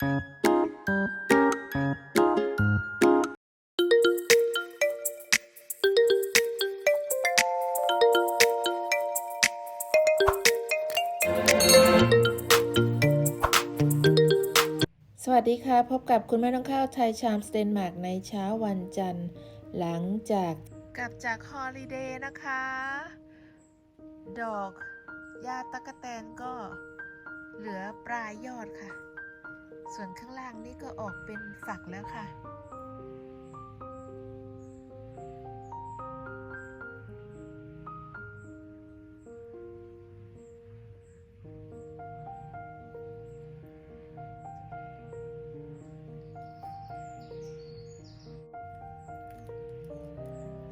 สวัสดีค่ะ พบกับคุณแม่น้องข้าวไทยชามสเดนมาร์กในเช้าวันจันทร์ หลังจากกลับจากฮอลิเดย์นะคะ ดอกยาตะกะแตนก็เหลือปลายยอดค่ะ ส่วนข้างล่างนี่ก็ออกเป็นฝักแล้วค่ะ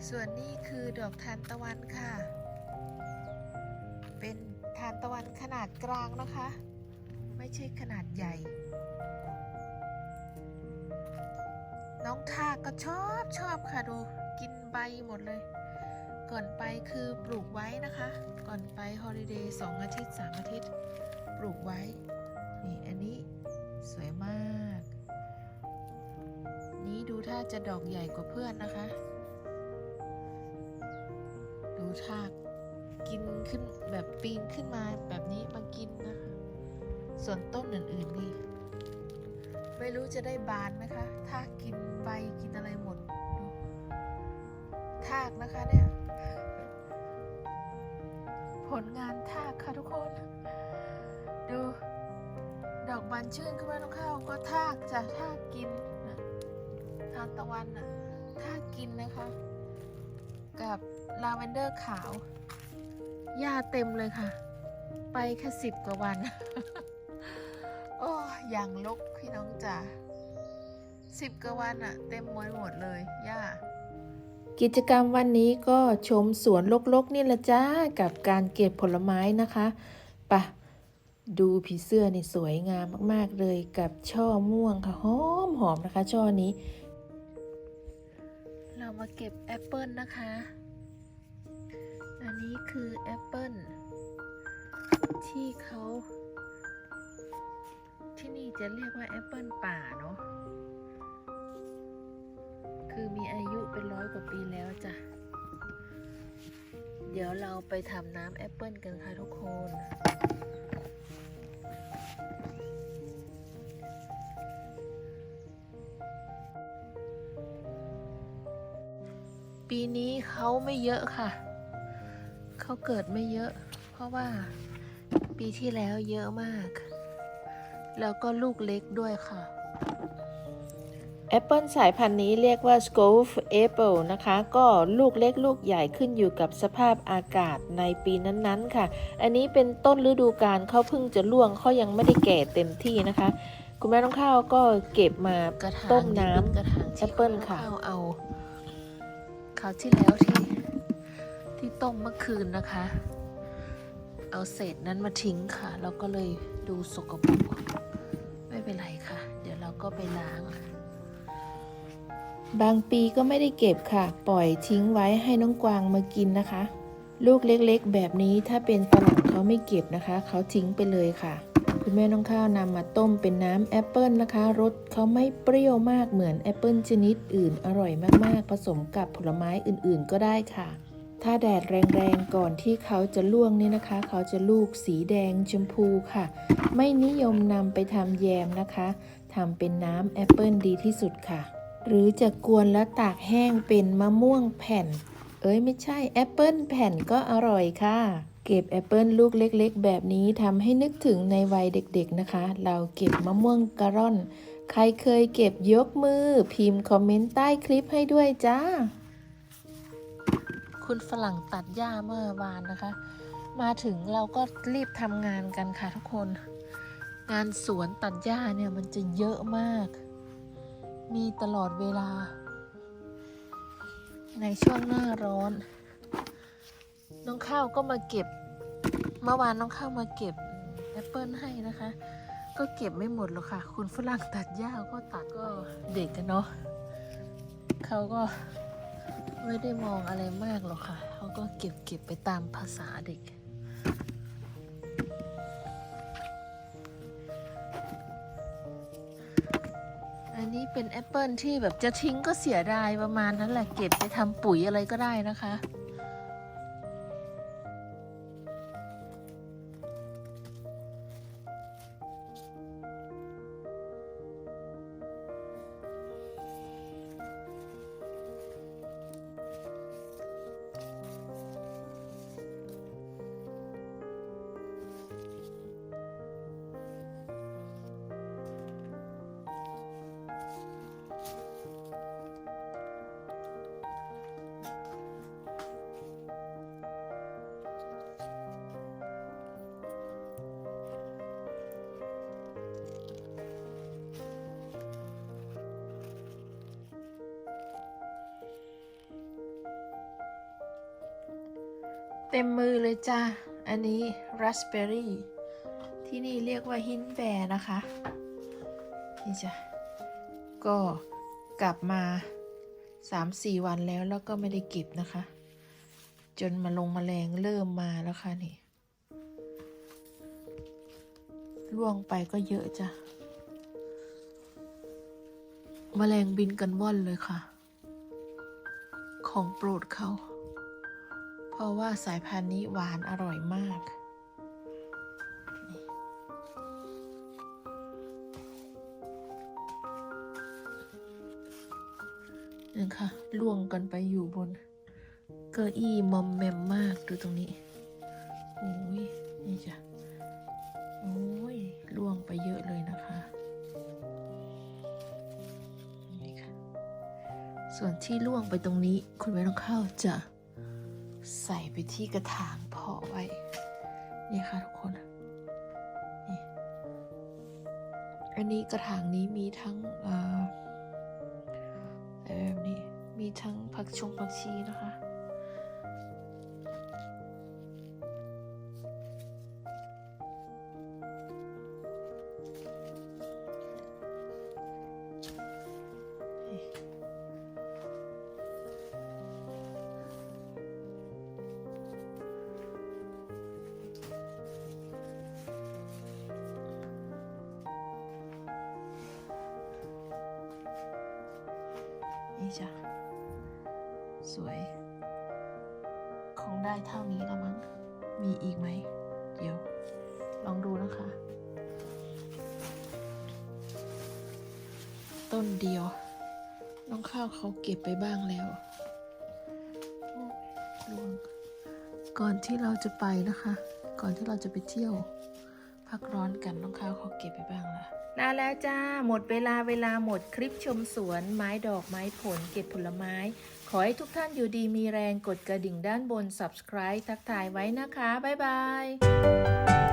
ส่วนนี้คือดอกทานตะวันค่ะ เป็นทานตะวันขนาดกลางนะคะ ไม่ใช่ขนาดใหญ่ น้องทากก็ชอบชอบค่ะดูกินใบหมดเลย ก่อนไปคือปลูกไว้นะคะ ก่อนไปฮอลิเดย์สองอาทิตย์สามอาทิตย์ ปลูกไว้ นี่อันนี้สวยมาก นี้ดูถ้าจะดอกใหญ่กว่าเพื่อนนะคะ ดูทากกินขึ้นแบบปีนขึ้นมาแบบนี้มากินนะคะ ส่วนต้นอื่นๆนี่ ไม่รู้จะได้บานไหมคะทากินใบกินอะไรหมดทากนะคะเนี่ย ผลงานทากค่ะทุกคน ดู ดอกบานชื่นขึ้นมาน้องข้าก็ทากจะทากกินทานตะวันน่ะทากกินนะคะ กับลาเวนเดอร์ขาว หญ้าเต็มเลยค่ะ ไปแค่สิบกว่าวัน อ้อย่างลกพี่น้องจ๋าสิบกว่าวันอะเต็มหมดหมดเลยหญ้ากิจกรรมวันนี้ก็ชมสวนลกๆ นี่แหละจ้า กับการเก็บผลไม้นะคะปะดูผีเสื้อนี่สวยงามมากๆเลยกับช่อม่วงค่ะหอมหอมนะคะช่อนี้ เรามาเก็บแอปเปิลนะคะ อันนี้คือแอปเปิลที่เขา ที่นี่จะเรียกว่าแอปเปิลป่าเนาะ คือมีอายุเป็นร้อยกว่าปีแล้วจ้ะ เดี๋ยวเราไปทำน้ำแอปเปิลกันค่ะทุกคน ปีนี้เขาไม่เยอะค่ะ เขาเกิดไม่เยอะ เพราะว่าปีที่แล้วเยอะมาก แล้วก็ลูกเล็กด้วยค่ะ แอปเปิลสายพันธุ์นี้เรียกว่า Scove Apple นะคะ ก็ลูกเล็กลูกใหญ่ขึ้นอยู่กับสภาพอากาศในปีนั้นๆค่ะ อันนี้เป็นต้นฤดูกาลเขาเพิ่งจะร่วงเขายังไม่ได้แก่เต็มที่นะคะ คุณแม่น้องข้าวก็เก็บมากระถางต้มน้ำกระถางแอปเปิลค่ะข้าวเอาคราวที่แล้วที่ที่ต้มเมื่อคืนนะคะ เอาเศษนั้นมาทิ้งค่ะ แล้วก็เลยดูสกปรกไม่ เป็นไรค่ะ เดี๋ยวเราก็ไปล้าง บางปีก็ไม่ได้เก็บค่ะ ปล่อยทิ้งไว้ให้น้องกวางมากินนะคะ ลูกเล็กๆ แบบนี้ถ้าเป็นฝรั่งเขาไม่เก็บนะคะ เขาทิ้งไปเลยค่ะ คุณแม่น้องข้าวนำมาต้มเป็นน้ำแอปเปิลนะคะรสเขาไม่เปรี้ยวมากเหมือนแอปเปิลชนิดอื่นอร่อยมากๆ ผสมกับผลไม้อื่นๆ ก็ได้ค่ะ ถ้าแดดแรงๆก่อนที่เขาจะล่วงนี่นะคะ เขาจะลูกสีแดงชมพูค่ะ ไม่นิยมนำไปทำแยมนะคะทำเป็นน้ำแอปเปิลดีที่สุดค่ะ หรือจะกวนแล้วตากแห้งเป็นมะม่วงแผ่น เอ้ยไม่ใช่แอปเปิลแผ่นก็อร่อยค่ะ เก็บแอปเปิลลูกเล็กๆ แบบนี้ทำให้นึกถึงในวัยเด็กๆนะคะ เราเก็บมะม่วงกระร่อน ใครเคยเก็บยกมือ พิมพ์คอมเมนต์ใต้คลิปให้ด้วยจ้า คุณฝรั่งตัดหญ้าเมื่อวานนะคะ มาถึงเราก็รีบทำงานกันค่ะทุกคน งานสวนตัดหญ้าเนี่ยมันจะเยอะมาก มีตลอดเวลา ในช่วงหน้าร้อน น้องข้าวก็มาเก็บ เมื่อวานน้องข้าวมาเก็บแอปเปิลให้นะคะ ก็เก็บไม่หมดหรอกค่ะ คุณฝรั่งตัดหญ้าก็ตัดก็เด็กกันเนาะเขาก็ ไม่ได้มองอะไรมากหรอกค่ะ เขาก็เก็บเก็บไปตามภาษาเด็ก อันนี้เป็นแอปเปิลที่แบบจะทิ้งก็เสียดายประมาณนั้นแหละ เก็บไปทำปุ๋ยอะไรก็ได้นะคะ เต็มมือเลยจ้าอันนี้ราสเบอร์รี่ที่นี่เรียกว่าฮินแบร์นะคะ นี่จ้ะ ก็กลับมา 3-4 วันแล้วแล้วก็ไม่ได้เก็บนะคะ จนมาลงมาแมลงเริ่มมาแล้วค่ะนี่ล่วงไปก็เยอะจ้ะแมลงบินกันว่อนเลยค่ะ ของโปรดเขา เพราะว่าสายพันธุ์นี้หวานอร่อยมาก นี่นค่ะล่วงกันไปอยู่บน เก้าอี้มอมแมมมากดูตรงนี้ โอ้ย นี่จ้ะ โอ้ยล่วงไปเยอะเลยนะคะนี่ค่ะส่วนที่ล่วงไปตรงนี้ คุณแม่ต้องเข้าจะ ใส่ไปที่กระถางเพาะไว้ นี่ค่ะทุกคนนี่อันนี้กระถางนี้มีทั้งอะไรแบบนี้ มีทั้งผักชงผักชีนะคะ นี่จ้ะ สวย คงได้เท่านี้แล้วมั้ง มีอีกไหม เดี๋ยว ลองดูนะคะ ต้นเดียว น้องข้าวเขาเก็บไปบ้างแล้วลวงก่อนที่เราจะไปนะคะ ก่อนที่เราจะไปเที่ยว พักร้อนกันน้องข้าวเขาเก็บไปบ้างละ ลาแล้วจ้า หมดเวลาเวลาหมดคลิปชมสวน ไม้ดอกไม้ผลเก็บผลไม้ ขอให้ทุกท่านอยู่ดีมีแรงกดกระดิ่งด้านบน subscribe ทักทายไว้นะคะ บ๊ายบาย